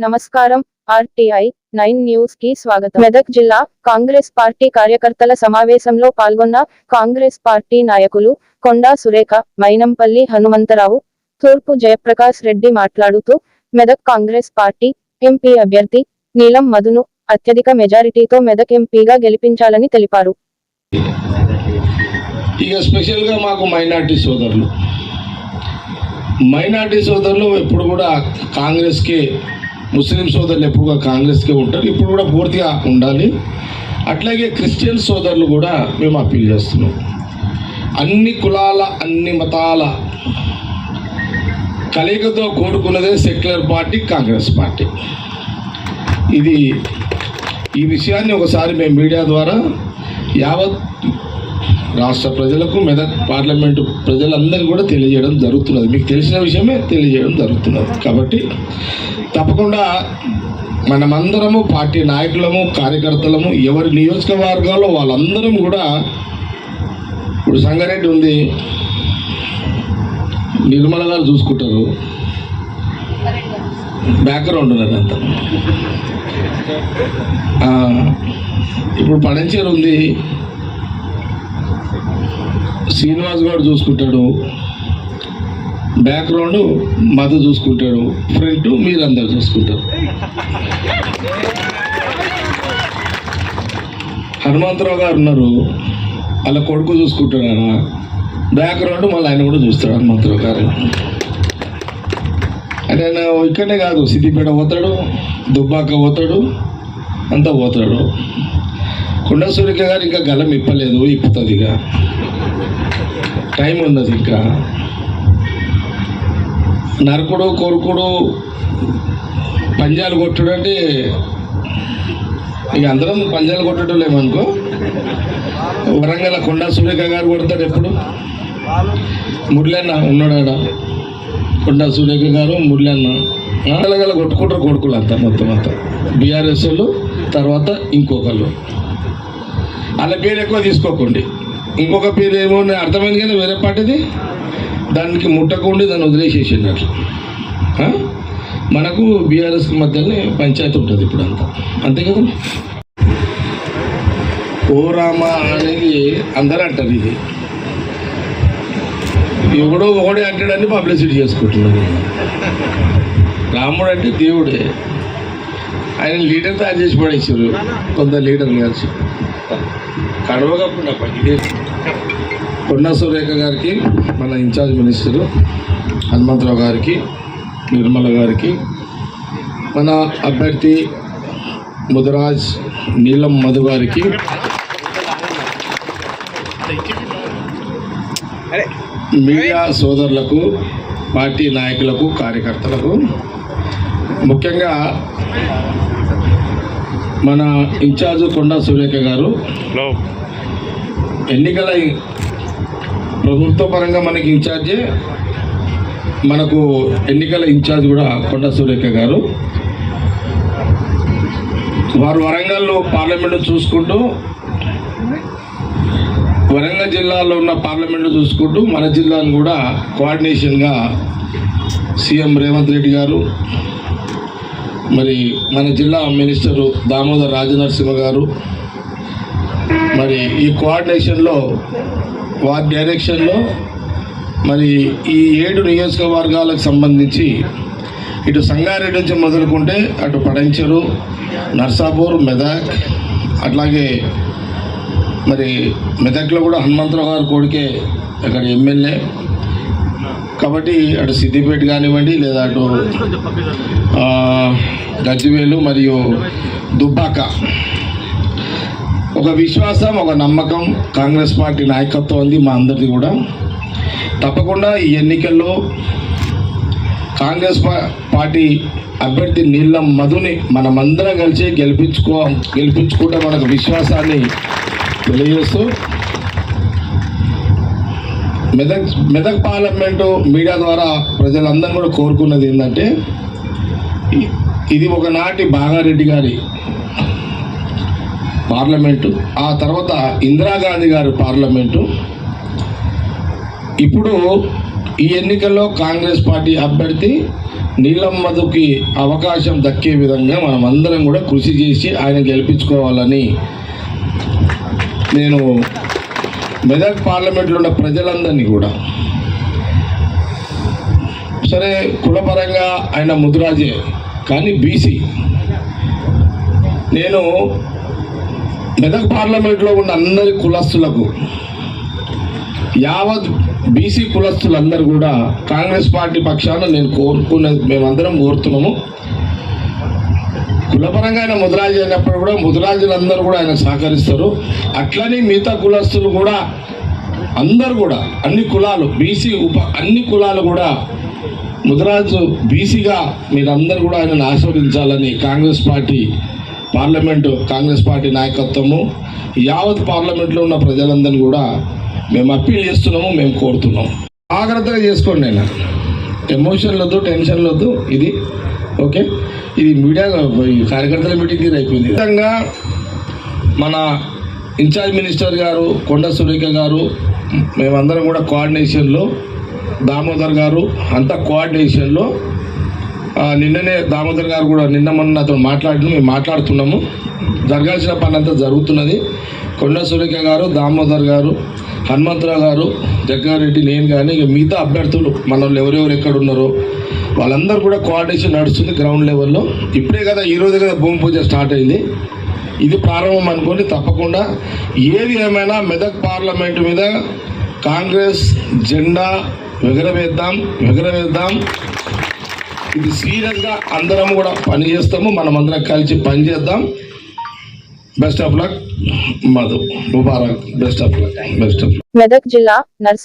నమస్కారం RTI nine న్యూస్కి స్వాగతం. మెదక్ జిల్లా కాంగ్రెస్ పార్టీ కార్యకర్తల సమావేశంలో పాల్గొన్న కాంగ్రెస్ పార్టీ నాయకులు కొండా సురేఖ మైనంపల్లి హనుమంతరావు తూర్పు జయప్రకాష్ రెడ్డి మాట్లాడుతూ మెదక్ కాంగ్రెస్ పార్టీ ఎంపీ అభ్యర్థి నీలం మధును అత్యధిక మెజారిటీతో మెదక్ ఎంపీగా గెలిపించాలని తెలిపారు. ఇక స్పెషల్గా మాకు మైనార్టీ సోదరులు. మైనార్టీ సోదరులు ఎప్పుడు కూడా కాంగ్రెస్కి ముస్లిం సోదరులు ఎప్పుడుగా కాంగ్రెస్కే ఉంటారు ఇప్పుడు కూడా పూర్తిగా ఉండాలి. అట్లాగే క్రిస్టియన్ సోదరులు కూడా మేము అప్పీల్ చేస్తున్నాం. అన్ని కులాల అన్ని మతాల కలయికతో కోరుకున్నదే సెక్యులర్ పార్టీ కాంగ్రెస్ పార్టీ. ఇది ఈ విషయాన్ని ఒకసారి మేము మీడియా ద్వారా యావత్ రాష్ట్ర ప్రజలకు మెదక్ పార్లమెంటు ప్రజలందరికీ కూడా తెలియజేయడం జరుగుతున్నది. మీకు తెలిసిన విషయమే తెలియజేయడం జరుగుతున్నది. కాబట్టి తప్పకుండా మనమందరము పార్టీ నాయకులము కార్యకర్తలము ఎవరి నియోజకవర్గాల్లో వాళ్ళందరం కూడా ఇప్పుడు సంగారెడ్డి ఉంది. నిర్మల గారు చూసుకుంటారు. బ్యాక్గ్రౌండ్ ఉన్నది అంత. ఇప్పుడు పడంచేరు ఉంది. శ్రీనివాస్ గారు చూసుకుంటాడు. బ్యాక్గ్రౌండ్ మధు చూసుకుంటాడు. ఫ్రంట్ మీరందరు చూసుకుంటారు. హనుమంతరావు గారు ఉన్నారు. వాళ్ళ కొడుకు చూసుకుంటాడు ఆయన. బ్యాక్గ్రౌండ్ మళ్ళీ ఆయన కూడా చూస్తాడు హనుమంతరావు గారు. అంటే ఆయన ఇక్కడే కాదు సిద్దిపేట పోతాడు దుబ్బాక పోతాడు అంతా పోతాడు. కొండ సూర్యక గారు ఇంకా గలం ఇప్పలేదు ఇప్పుతుంది ఇక టైం ఉన్నది ఇంకా. నరకుడు కొరుకుడు పంజాలు కొట్టుడు అంటే ఇక అందరం పంజాలు కొట్టడం లేమనుకో వరంగల్ కొండా సూర్యక గారు కొడతాడు ఎప్పుడు? మురళన్న ఉన్నాడా కొండా సూర్యక గారు మురళన్న. గల కొట్టుకుంటారు కొడుకులు అంతా మొత్తం అంతా. బీఆర్ఎస్ వాళ్ళు తర్వాత ఇంకొకళ్ళు. వాళ్ళ పేరు ఎక్కువ తీసుకోకండి. ఇంకొక పేరు ఏమో అర్థమైంది కానీ వేరే పార్టీది? దానికి ముట్టకుండి దాన్ని వదిలేసేసింది అట్లా. మనకు బీఆర్ఎస్కి మధ్యనే పంచాయతీ ఉంటుంది ఇప్పుడు అంతా అంతే కదా? ఓ రామ అనేది అందరూ అంటారు ఇది. ఎవడో ఒకడే అంటాడని పబ్లిసిటీ చేసుకుంటున్నారు రాముడు అంటే దేవుడే. ఆయన లీడర్ తయారు చేసి పడేసారు కొంత లీడర్ కలిసి కడవగా ఇదే కొండా సురేఖ గారికి మన ఇన్ఛార్జ్ మినిస్టరు హనుమంతరావు గారికి నిర్మల గారికి మన అభ్యర్థి ముదిరాజ్ నీలం మధు గారికి. మీడియా సోదరులకు పార్టీ నాయకులకు కార్యకర్తలకు ముఖ్యంగా మన ఇన్ఛార్జ్ కొండా సురేఖ గారు ఎన్నికల ప్రభుత్వ పరంగా మనకి ఇన్ఛార్జే మనకు ఎన్నికల ఇన్ఛార్జ్ కూడా కొండ సురేఖ గారు. వారు వరంగల్లో పార్లమెంట్ చూసుకుంటూ వరంగల్ జిల్లాలో ఉన్న పార్లమెంట్ చూసుకుంటూ మన జిల్లాను కూడా కోఆర్డినేషన్గా సీఎం రేవంత్ రెడ్డి గారు మరి మన జిల్లా మినిస్టరు దామోదర్ రాజనరసింహ గారు మరి ఈ కోఆర్డినేషన్లో వారి డైరెక్షన్లో మరి ఈ ఏడు నియోజకవర్గాలకు సంబంధించి ఇటు సంగారెడ్డి నుంచి మొదలుకుంటే అటు పడంచెరు నర్సాపూర్ మెదక్ అట్లాగే మరి మెదక్లో కూడా హనుమంతరావు గారు కోడికే అక్కడ ఎమ్మెల్యే. కాబట్టి అటు సిద్దిపేట కానివ్వండి లేదా అటు గజ్జివేలు మరియు దుబ్బాక ఒక విశ్వాసం ఒక నమ్మకం కాంగ్రెస్ పార్టీ నాయకత్వం ఉంది మా అందరిది కూడా. తప్పకుండా ఈ ఎన్నికల్లో కాంగ్రెస్ పార్టీ అభ్యర్థి నీలం మధుని మనమందరం కలిసి గెలిపించుకో గెలిపించుకుంటే మనకు విశ్వాసాన్ని తెలియజేస్తూ మెదక్ మెదక్ పార్లమెంటు మీడియా ద్వారా ప్రజలందరూ కూడా కోరుకున్నది ఏంటంటే ఇది ఒకనాటి బాగారెడ్డి గారి పార్లమెంటు. ఆ తర్వాత ఇందిరాగాంధీ గారి పార్లమెంటు. ఇప్పుడు ఈ ఎన్నికల్లో కాంగ్రెస్ పార్టీ అభ్యర్థి నీలం మధుకి అవకాశం దక్కే విధంగా మనం అందరం కూడా కృషి చేసి ఆయన గెలిపించుకోవాలని నేను మెదక్ పార్లమెంట్లో ఉన్న ప్రజలందరినీ కూడా. సరే కులపరంగా ఆయన ముదురాజే కానీ బీసీ. నేను మెదక్ పార్లమెంట్లో ఉన్న అందరి కులస్తులకు యావత్ బీసీ కులస్తులందరూ కూడా కాంగ్రెస్ పార్టీ పక్షాన నేను కోరుకునే మేమందరం కోరుతున్నాము. కులపరంగా ఆయన ముద్రాజు అయినప్పుడు కూడా ముద్రాజులందరూ కూడా ఆయన సహకరిస్తారు. అట్లనే మిగతా కులస్తులు కూడా అందరు కూడా అన్ని కులాలు బీసీ ఉప అన్ని కులాలు కూడా ముద్రాజు బీసీగా మీరందరూ కూడా ఆయనను ఆస్వాదించాలని Congress party parliament Congress party నాయకత్వము యావత్ పార్లమెంట్లో ఉన్న ప్రజలందరినీ కూడా మేము అప్పీల్ చేస్తున్నాము మేము కోరుతున్నాము జాగ్రత్తగా చేసుకోండి నేను ఎమోషన్లు వద్దు టెన్షన్లు వద్దు ఇది ఓకే? ఇది మీడియా ఈ కార్యకర్తల మీటింగ్ ఇది అయిపోయింది. విధంగా మన ఇన్ఛార్జ్ మినిస్టర్ గారు కొండ సురేఖ గారు మేమందరం కూడా కోఆర్డినేషన్లో దామోదర్ గారు అంతా కోఆర్డినేషన్లో నిన్ననే దామోదర్ గారు కూడా నిన్న మొన్న అతను మాట్లాడిన మేము మాట్లాడుతున్నాము. జరగాల్సిన పని అంతా జరుగుతున్నది. కొండ సురేఖ గారు దామోదర్ గారు హనుమంతరావు గారు జగ్గారెడ్డి నేను కానీ ఇక మిగతా అభ్యర్థులు మన ఎవరెవరు ఎక్కడ ఉన్నారో వాళ్ళందరూ కూడా కోఆర్డినేషన్ నడుస్తుంది గ్రౌండ్ లెవెల్లో ఇప్పుడే కదా ఈరోజు కదా భూమి పూజ స్టార్ట్ అయింది. ఇది ప్రారంభం అనుకోండి తప్పకుండా. ఏది ఏమైనా మెదక్ పార్లమెంట్ మీద కాంగ్రెస్ జెండా ఎగరవేద్దాం ఎగరవేద్దాం ఇది సీరియస్గా అందరం కూడా పని చేస్తాము. మనం అందరం కలిసి పని చేద్దాం. Best of luck Madhu Mubarak best of luck best of luck Medak జిల్లా నర్స్